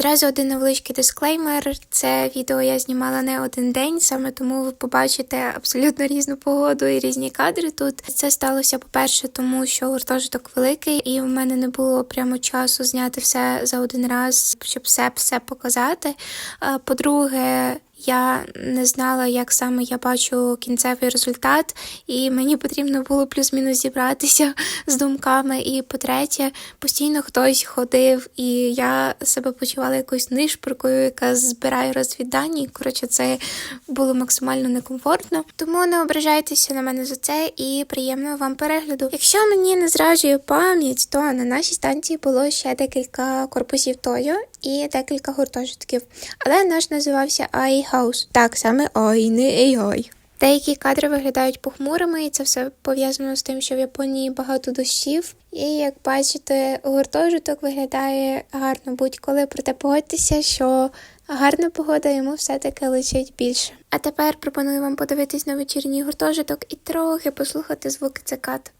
Одразу один невеличкий дисклеймер. Це відео я знімала не один день, саме тому ви побачите абсолютно різну погоду і різні кадри тут. Це сталося, по-перше, тому що гуртожиток великий, і в мене не було прямо часу зняти все за один раз, щоб все все показати. По-друге, я не знала, як саме я бачу кінцевий результат, і мені потрібно було плюс-мінус зібратися з думками. І по-третє, постійно хтось ходив, і я себе почувала якоюсь нишпоркою, яка збирає розвіддані. Коротше, це було максимально некомфортно. Тому не ображайтеся на мене за це і приємного вам перегляду. Якщо мені не зраджує пам'ять, то на нашій станції було ще декілька корпусів Тойо і декілька гуртожитків. Але наш називався House. Так, саме AI, не AI. Деякі кадри виглядають похмурими, і це все пов'язано з тим, що в Японії багато дощів. І як бачите, гуртожиток виглядає гарно будь-коли, проте погодьтеся, що гарна погода йому все-таки личить більше. А тепер пропоную вам подивитись на вечірній гуртожиток і трохи послухати звуки цикад.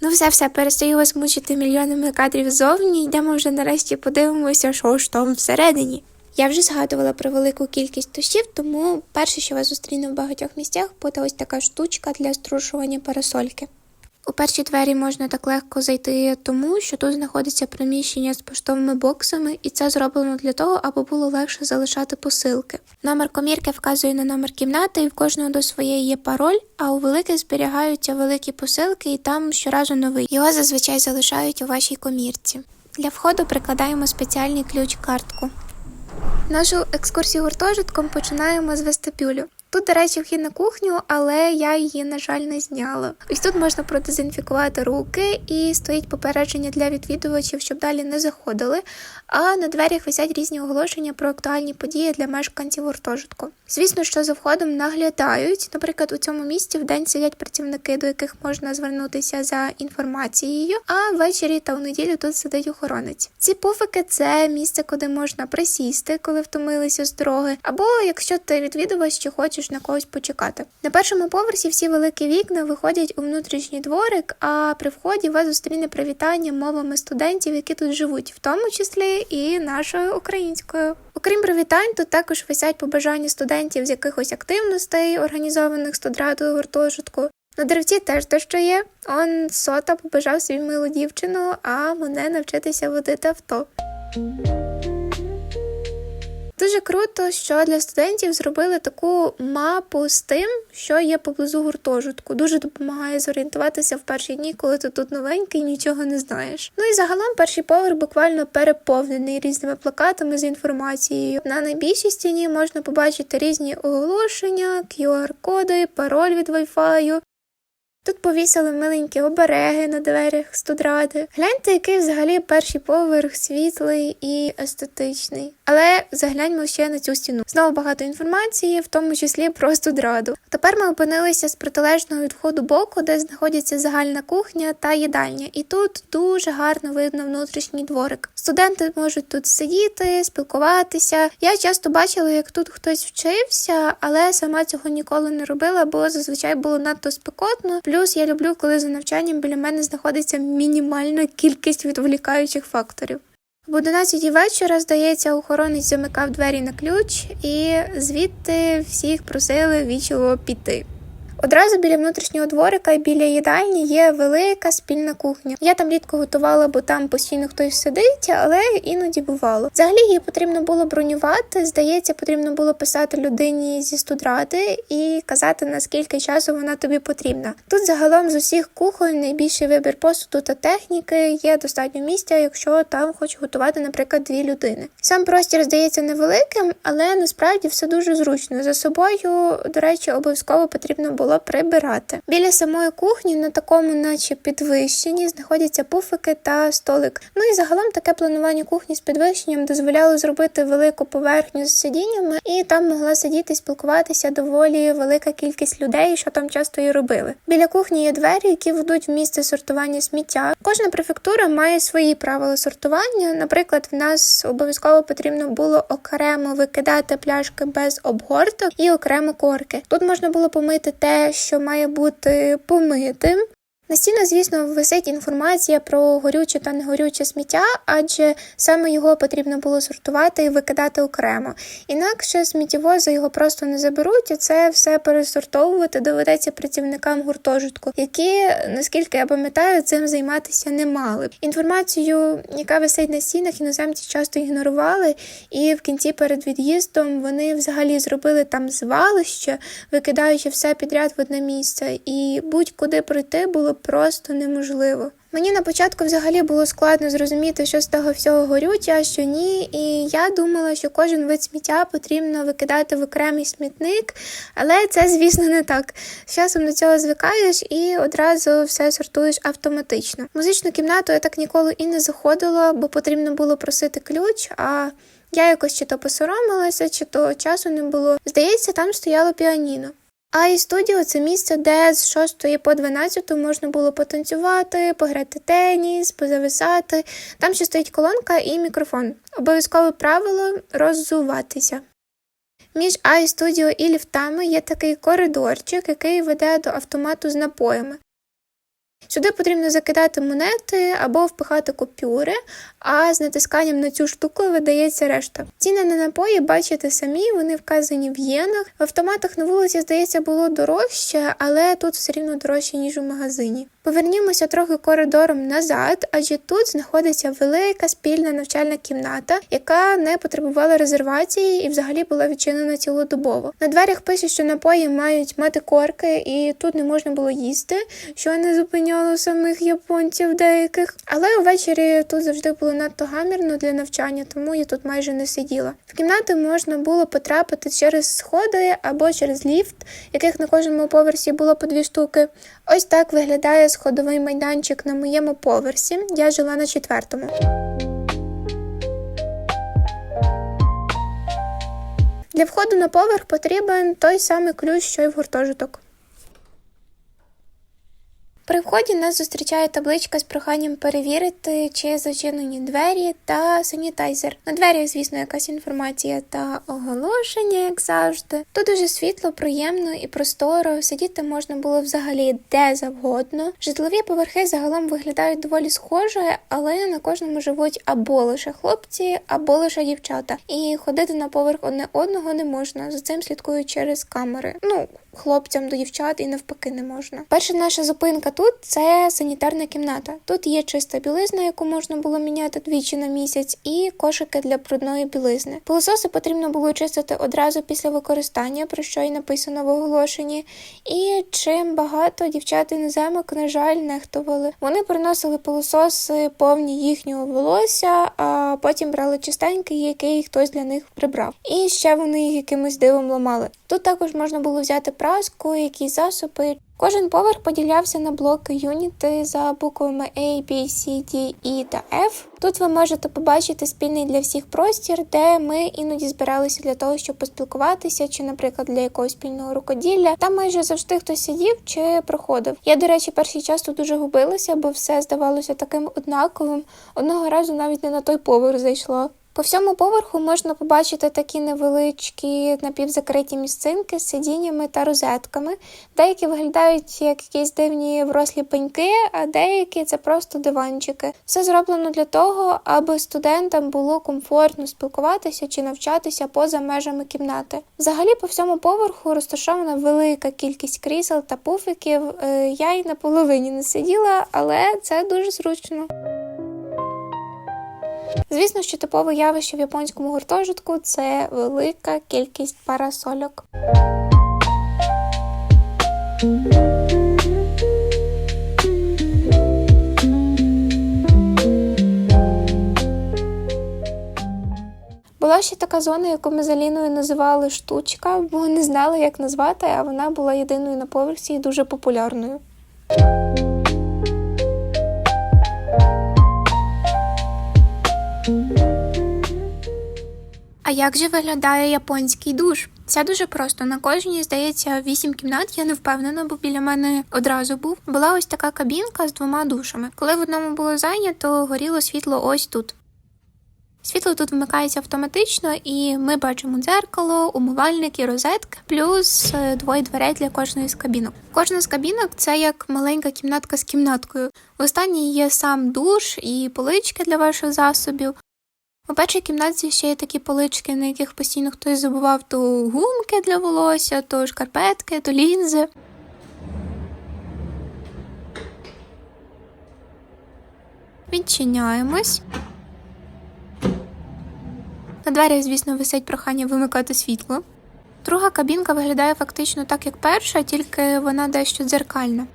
Ну, все, все, перестаю вас мучити мільйонами кадрів ззовні. Йдемо вже нарешті подивимося, що ж там всередині. Я вже згадувала про велику кількість тушів, тому перше, що вас зустріне в багатьох місцях, буде ось така штучка для струшування парасольки. У перші двері можна так легко зайти, тому що тут знаходиться приміщення з поштовими боксами, і це зроблено для того, аби було легше залишати посилки. Номер комірки вказує на номер кімнати, і в кожного до своєї є пароль, а у великих зберігаються великі посилки, і там щоразу новий. Його зазвичай залишають у вашій комірці. Для входу прикладаємо спеціальний ключ-картку. Нашу екскурсію гуртожитком починаємо з вестибюлю. Тут, до речі, вхід на кухню, але я її, на жаль, не зняла. Ось тут можна продезінфікувати руки і стоїть попередження для відвідувачів, щоб далі не заходили. А на дверях висять різні оголошення про актуальні події для мешканців гуртожитку. Звісно, що за входом наглядають. Наприклад, у цьому місці в день сидять працівники, до яких можна звернутися за інформацією. А ввечері та у неділю тут сидить охоронець. Ці пуфики це місце, куди можна присісти, коли втомилися з дороги, або якщо ти відвідувач чи хочеш на когось почекати. На першому поверсі всі великі вікна виходять у внутрішній дворик, а при вході вас зустріне привітання мовами студентів, які тут живуть, в тому числі і нашою українською. Окрім привітань, тут також висять побажання студентів з якихось активностей, організованих студратою гуртожитку. На деревці теж дещо є. Он сота побажав собі милу дівчину, а мене навчитися водити авто. Дуже круто, що для студентів зробили таку мапу з тим, що є поблизу гуртожитку. Дуже допомагає зорієнтуватися в перші дні, коли ти тут новенький і нічого не знаєш. Ну і загалом перший поверх буквально переповнений різними плакатами з інформацією. На найбільшій стіні можна побачити різні оголошення, QR-коди, пароль від Wi-Fi. Тут повісили миленькі обереги на дверях студради. Гляньте, який взагалі перший поверх світлий і естетичний. Але загляньмо ще на цю стіну. Знову багато інформації, в тому числі про студраду. Тепер ми опинилися з протилежного від входу боку, де знаходиться загальна кухня та їдальня. І тут дуже гарно видно внутрішній дворик. Студенти можуть тут сидіти, спілкуватися. Я часто бачила, як тут хтось вчився, але сама цього ніколи не робила, бо зазвичай було надто спекотно. Плюс я люблю, коли за навчанням біля мене знаходиться мінімальна кількість відволікаючих факторів. В 11 вечора, здається, охоронець замикав двері на ключ, і звідти всіх просили вічливо піти. Одразу біля внутрішнього дворика і біля їдальні є велика спільна кухня. Я там рідко готувала, бо там постійно хтось сидить, але іноді бувало. Взагалі її потрібно було бронювати. Здається, потрібно було писати людині зі студради і казати, наскільки часу вона тобі потрібна. Тут загалом з усіх кухонь найбільший вибір посуду та техніки є достатньо місця, якщо там хоче готувати, наприклад, дві людини. Сам простір здається невеликим, але насправді все дуже зручно. За собою, до речі, обов'язково потрібно було прибирати. Біля самої кухні на такому, наче підвищенні, знаходяться пуфики та столик. Ну і загалом таке планування кухні з підвищенням дозволяло зробити велику поверхню з сидіннями, і там могла сидіти спілкуватися доволі велика кількість людей, що там часто і робили. Біля кухні є двері, які ведуть в місце сортування сміття. Кожна префектура має свої правила сортування. Наприклад, в нас обов'язково потрібно було окремо викидати пляшки без обгорток і окремо корки. Тут можна було помити те, що має бути помитим. На стінах, звісно, висить інформація про горюче та негорюче сміття, адже саме його потрібно було сортувати і викидати окремо. Інакше сміттєвози його просто не заберуть, і це все пересортовувати доведеться працівникам гуртожитку, які, наскільки я пам'ятаю, цим займатися не мали. Інформацію, яка висить на стінах, іноземці часто ігнорували, і в кінці перед від'їздом вони взагалі зробили там звалище, викидаючи все підряд в одне місце, і будь-куди пройти було просто неможливо. Мені на початку взагалі було складно зрозуміти, що з того всього горюче, а що ні. І я думала, що кожен вид сміття потрібно викидати в окремий смітник, але це, звісно, не так. З часом до цього звикаєш і одразу все сортуєш автоматично. В музичну кімнату я так ніколи і не заходила, бо потрібно було просити ключ. а... Я якось чи то посоромилася, чи то часу не було. Здається, там стояло піаніно. А і студіо це місце, де з 6 по 12 можна було потанцювати, пограти теніс, позависати. Там ще стоїть колонка і мікрофон. Обов'язкове правило роззуватися. Між ай студіо і ліфтами є такий коридорчик, який веде до автомату з напоями. Сюди потрібно закидати монети або впихати купюри, а з натисканням на цю штуку видається решта. Ціни на напої бачите самі, вони вказані в єнах. В автоматах на вулиці, здається, було дорожче, але тут все рівно дорожче, ніж у магазині. Повернімося трохи коридором назад, адже тут знаходиться велика спільна навчальна кімната, яка не потребувала резервації і взагалі була відчинена цілодобово. На дверях пише, що напої мають мати корки, і тут не можна було їсти, що не зупиняло самих японців деяких. Але увечері тут завжди було надто гамірно для навчання, тому я тут майже не сиділа. В кімнати можна було потрапити через сходи або через ліфт, яких на кожному поверсі було по дві штуки. Ось так виглядає сходовий майданчик на моєму поверсі. Я жила на четвертому. Для входу на поверх потрібен той самий ключ, що й в гуртожиток. При вході нас зустрічає табличка з проханням перевірити, чи зачинені двері та санітайзер. На дверях, звісно, якась інформація та оголошення, як завжди. Тут дуже світло, приємно і просторо. Сидіти можна було взагалі де завгодно. Житлові поверхи загалом виглядають доволі схоже, але на кожному живуть або лише хлопці, або лише дівчата. І ходити на поверх одне одного не можна. За цим слідкують через камери. Ну, хлопцям до дівчат і навпаки не можна. Перша наша зупинка тут це санітарна кімната. Тут є чиста білизна, яку можна було міняти двічі на місяць, і кошики для брудної білизни. Пилососи потрібно було чистити одразу після використання, про що й написано в оголошенні. І чим багато дівчат іноземок, на жаль, нехтували. Вони приносили пилососи повні їхнього волосся, а потім брали чистенький, який хтось для них прибрав. І ще вони їх якимось дивом ламали. Тут також можна було взяти праску, якісь засоби. Кожен поверх поділявся на блоки юніти за буквами A, B, C, D, E та F. Тут ви можете побачити спільний для всіх простір, де ми іноді збиралися для того, щоб поспілкуватися, чи, наприклад, для якогось спільного рукоділля. Там майже завжди хтось сидів чи проходив. Я, до речі, перший час тут дуже губилася, бо все здавалося таким однаковим. Одного разу навіть не на той поверх зайшла. По всьому поверху можна побачити такі невеличкі напівзакриті місцинки з сидіннями та розетками. Деякі виглядають як якісь дивні врослі пеньки, а деякі це просто диванчики. Все зроблено для того, аби студентам було комфортно спілкуватися чи навчатися поза межами кімнати. Взагалі, по всьому поверху розташована велика кількість крісел та пуфиків. Е, Я й на половині не сиділа, але це дуже зручно. Звісно, що типове явище в японському гуртожитку це велика кількість парасольок. Була ще така зона, яку ми з Аліною називали штучка, бо не знали, як назвати, а вона була єдиною на поверсі і дуже популярною. А як же виглядає японський душ? Це дуже просто. На кожній, здається, вісім кімнат. Я не впевнена, бо біля мене одразу був. Була ось така кабінка з двома душами. Коли в одному було зайнято, горіло світло ось тут. Світло тут вмикається автоматично, і ми бачимо дзеркало, умивальник і розетки, плюс е, двоє дверей для кожної з кабінок. Кожна з кабінок це як маленька кімнатка з кімнаткою. В останній є сам душ і полички для ваших засобів. У першій кімнаті ще є такі полички, на яких постійно хтось забував то гумки для волосся, то шкарпетки, то лінзи. Відчиняємось. На дверях, звісно, висить прохання вимикати світло. Друга кабінка виглядає фактично так, як перша, тільки вона дещо дзеркальна.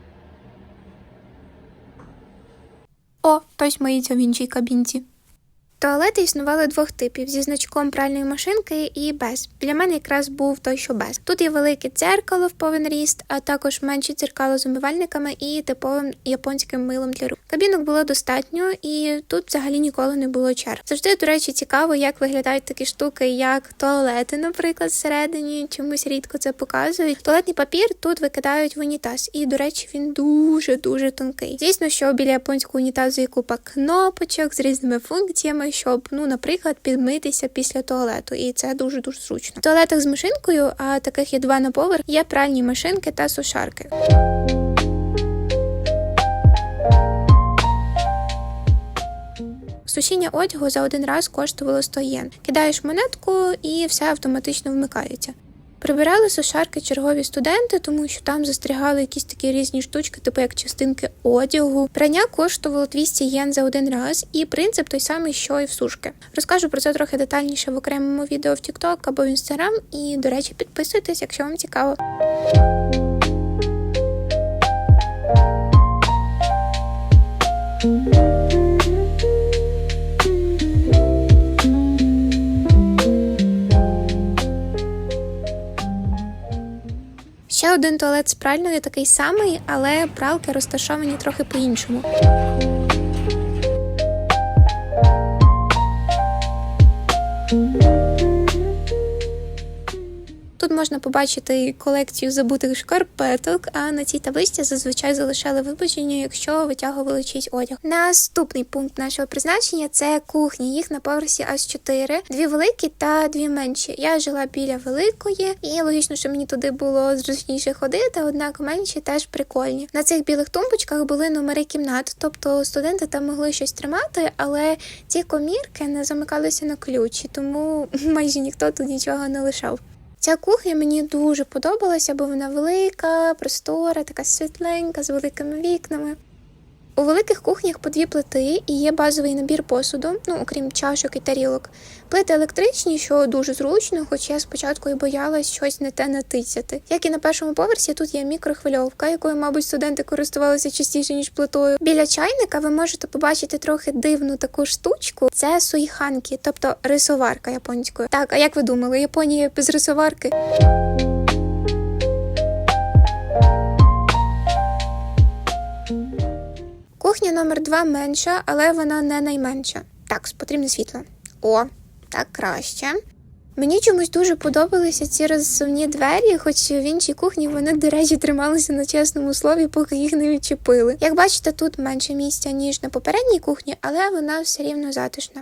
О, хтось миється в іншій кабінці. Туалети існували двох типів зі значком пральної машинки і без. Для мене якраз був той, що без. Тут є велике дзеркало в повен ріст, а також менші дзеркало з умивальниками і типовим японським милом для рук. Кабінок було достатньо, і тут взагалі ніколи не було черг. Завжди, до речі, цікаво, як виглядають такі штуки, як туалети, наприклад, всередині. Чомусь рідко це показують. Туалетний папір тут викидають в унітаз, і, до речі, він дуже дуже тонкий. Звісно, що біля японського унітазу є купа кнопочок з різними функціями щоб, ну, наприклад, підмитися після туалету, і це дуже дуже зручно. В туалетах з машинкою, а таких є два на поверх, є пральні машинки та сушарки. Сушіння одягу за один раз коштувало 100 єн. Кидаєш монетку і все автоматично вмикається. Прибирали сушарки чергові студенти, тому що там застрягали якісь такі різні штучки, типу як частинки одягу. Прання коштувало 200 єн за один раз, і принцип той самий, що і в сушки. Розкажу про це трохи детальніше в окремому відео в TikTok або в Instagram. І, до речі, підписуйтесь, якщо вам цікаво. Ще один туалет з пральною такий самий, але пралки розташовані трохи по-іншому. Тут можна побачити колекцію забутих шкарпеток, а на цій табличці зазвичай залишали вибачення, якщо витягували чийсь одяг. Наступний пункт нашого призначення це кухні. Їх на поверсі аж 4. дві великі та дві менші. Я жила біля великої, і логічно, що мені туди було зручніше ходити, однак менші теж прикольні. На цих білих тумбочках були номери кімнат, тобто студенти там могли щось тримати, але ці комірки не замикалися на ключі, тому майже ніхто тут нічого не лишав. Ця кухня мені дуже подобалася, бо вона велика, простора, така світленька, з великими вікнами. У великих кухнях по дві плити і є базовий набір посуду, ну окрім чашок і тарілок. Плити електричні, що дуже зручно, хоч я спочатку і боялась щось не те натицяти. Як і на першому поверсі, тут є мікрохвильовка, якою, мабуть, студенти користувалися частіше ніж плитою. Біля чайника ви можете побачити трохи дивну таку штучку. Це суїханки, тобто рисоварка японською. Так, а як ви думали, Японія без рисоварки? Кухня номер 2 менша, але вона не найменша. Так, потрібне світло. О, так краще. Мені чомусь дуже подобалися ці розсувні двері, хоч в іншій кухні вони, до речі, трималися на чесному слові, поки їх не відчепили. Як бачите, тут менше місця, ніж на попередній кухні, але вона все рівно затишна.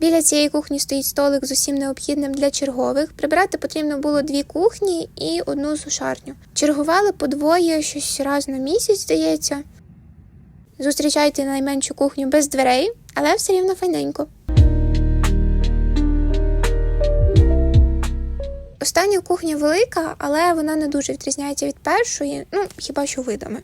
Біля цієї кухні стоїть столик з усім необхідним для чергових. Прибирати потрібно було дві кухні і одну сушарню. Чергували по двоє щось раз на місяць, здається. Зустрічайте найменшу кухню без дверей, але все рівно файненько. Остання кухня велика, але вона не дуже відрізняється від першої, ну хіба що видами.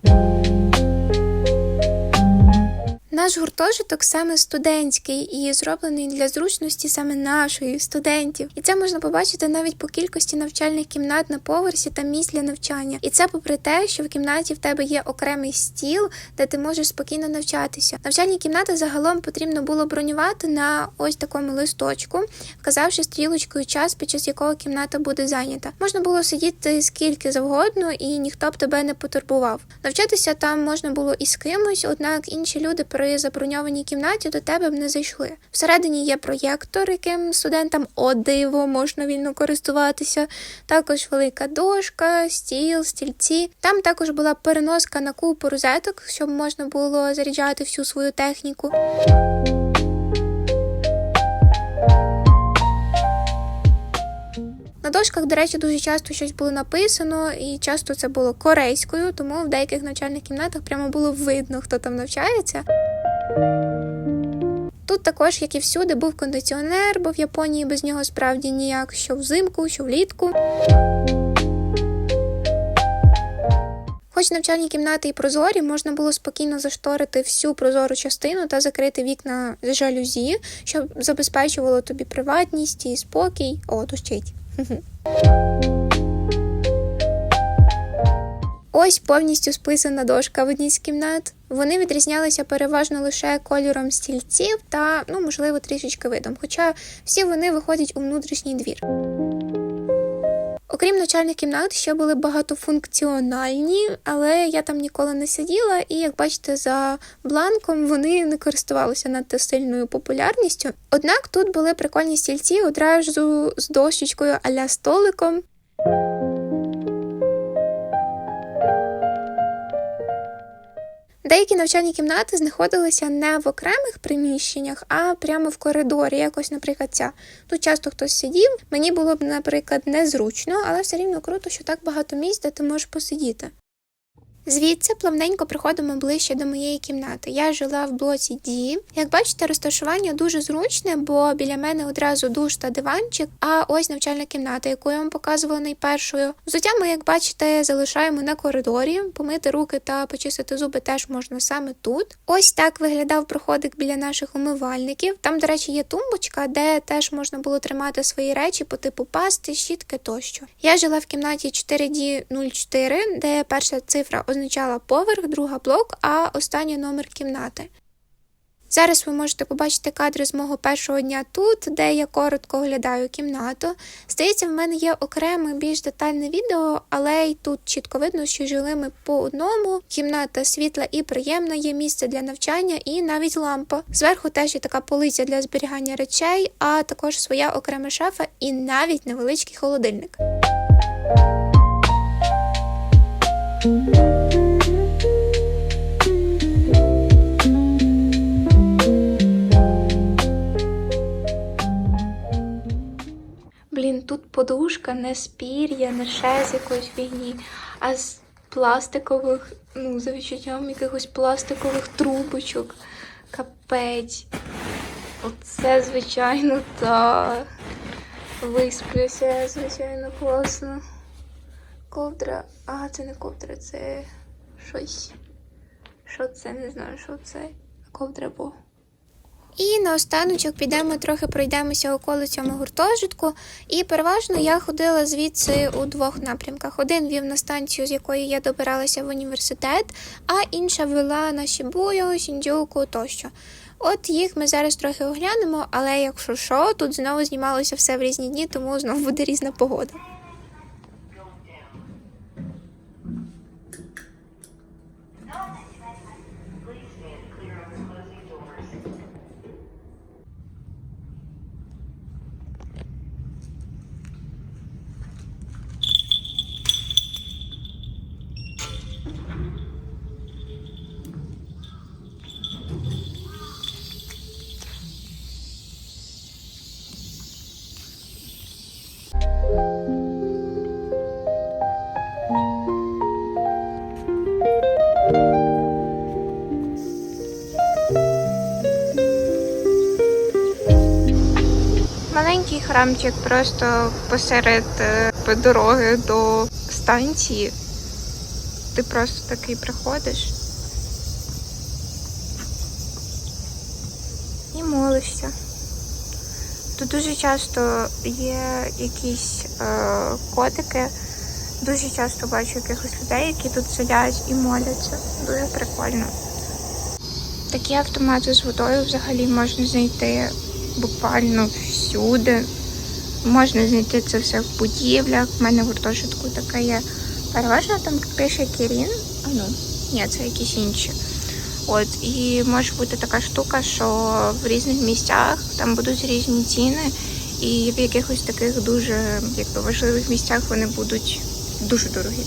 Наш гуртожиток саме студентський і зроблений для зручності саме нашої студентів. І це можна побачити навіть по кількості навчальних кімнат на поверсі та місць для навчання. І це попри те, що в кімнаті в тебе є окремий стіл, де ти можеш спокійно навчатися. Навчальні кімнати загалом потрібно було бронювати на ось такому листочку, вказавши стрілочкою час, під час якого кімната буде зайнята. Можна було сидіти скільки завгодно, і ніхто б тебе не потурбував. Навчатися там можна було і з кимось, однак інші люди перед при заброньованій кімнаті до тебе б не зайшли. Всередині є проєктор, яким студентам о диво можна вільно користуватися. Також велика дошка, стіл, стільці. Там також була переноска на купу розеток, щоб можна було заряджати всю свою техніку. Дошках, до речі, дуже часто щось було написано, і часто це було корейською, тому в деяких навчальних кімнатах прямо було видно, хто там навчається. Тут також, як і всюди, був кондиціонер, бо в Японії без нього справді ніяк, що взимку, що влітку. Хоч навчальні кімнати і прозорі, можна було спокійно зашторити всю прозору частину та закрити вікна жалюзі, щоб забезпечувало тобі приватність і спокій. О, дощить. Ось повністю списана дошка в одній з кімнат. Вони відрізнялися переважно лише кольором стільців та, ну, можливо, трішечки видом, хоча всі вони виходять у внутрішній двір. Окрім навчальних кімнат, ще були багатофункціональні, але я там ніколи не сиділа, і як бачите, за бланком вони не користувалися надто сильною популярністю. Однак тут були прикольні стільці одразу з дощечкою а-ля столиком. Деякі навчальні кімнати знаходилися не в окремих приміщеннях, а прямо в коридорі, якось, наприклад, ця. Тут часто хтось сидів. Мені було б, наприклад, незручно, але все рівно круто, що так багато місць, де ти можеш посидіти. Звідси плавненько приходимо ближче до моєї кімнати. Я жила в блоці Ді. Як бачите, розташування дуже зручне, бо біля мене одразу душ та диванчик, а ось навчальна кімната, яку я вам показувала найпершою. Взуття ми, як бачите, залишаємо на коридорі. Помити руки та почистити зуби теж можна саме тут. Ось так виглядав проходик біля наших умивальників. Там, до речі, є тумбочка, де теж можна було тримати свої речі по типу пасти, щітки тощо. Я жила в кімнаті 4D04, де перша цифра означала поверх, друга блок, а остання номер кімнати. Зараз ви можете побачити кадри з мого першого дня тут, де я коротко оглядаю кімнату. Здається, в мене є окреме більш детальне відео, але й тут чітко видно, що жили ми по одному. Кімната світла і приємна, є місце для навчання і навіть лампа. Зверху теж є така полиця для зберігання речей, а також своя окрема шафа і навіть невеличкий холодильник. Блін, тут подушка не з пір'я, не ще з якоїсь фігні, а з пластикових, ну, за відчуттям якихось пластикових трубочок. Капець. Оце, звичайно, так. Висплюся, звичайно, класно. Ковдра. А, це не ковдра, це щось. Що це? Не знаю, що це. Ковдра бо. І наостаночок підемо трохи пройдемося околицями гуртожитку. І переважно я ходила звідси у двох напрямках. Один вів на станцію, з якої я добиралася в університет, а інша вела на Шібую, Сіндзюку тощо. От їх ми зараз трохи оглянемо, але якщо що, тут знову знімалося все в різні дні, тому знову буде різна погода. Храмчик просто посеред е, дороги до станції. Ти просто такий приходиш і молишся. Тут дуже часто є якісь е, котики. Дуже часто бачу якихось людей, які тут сидять і моляться. Дуже прикольно. Такі автомати з водою взагалі можна знайти буквально всюди. Можна знайти це все в будівлях. У мене в гуртожитку така є. Переважно там пише Кірін. А ну, ні, це якісь інші. От і може бути така штука, що в різних місцях там будуть різні ціни, і в якихось таких дуже якби важливих місцях вони будуть дуже дорогі.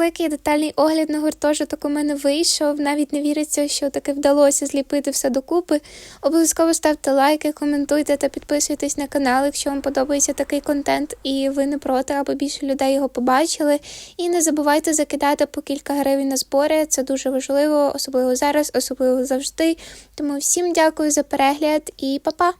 Великий детальний огляд на гуртожиток у мене вийшов. Навіть не віриться, що таки вдалося зліпити все докупи. Обов'язково ставте лайки, коментуйте та підписуйтесь на канал, якщо вам подобається такий контент, і ви не проти, аби більше людей його побачили. І не забувайте закидати по кілька гривень на збори. Це дуже важливо, особливо зараз, особливо завжди. Тому всім дякую за перегляд і па-па!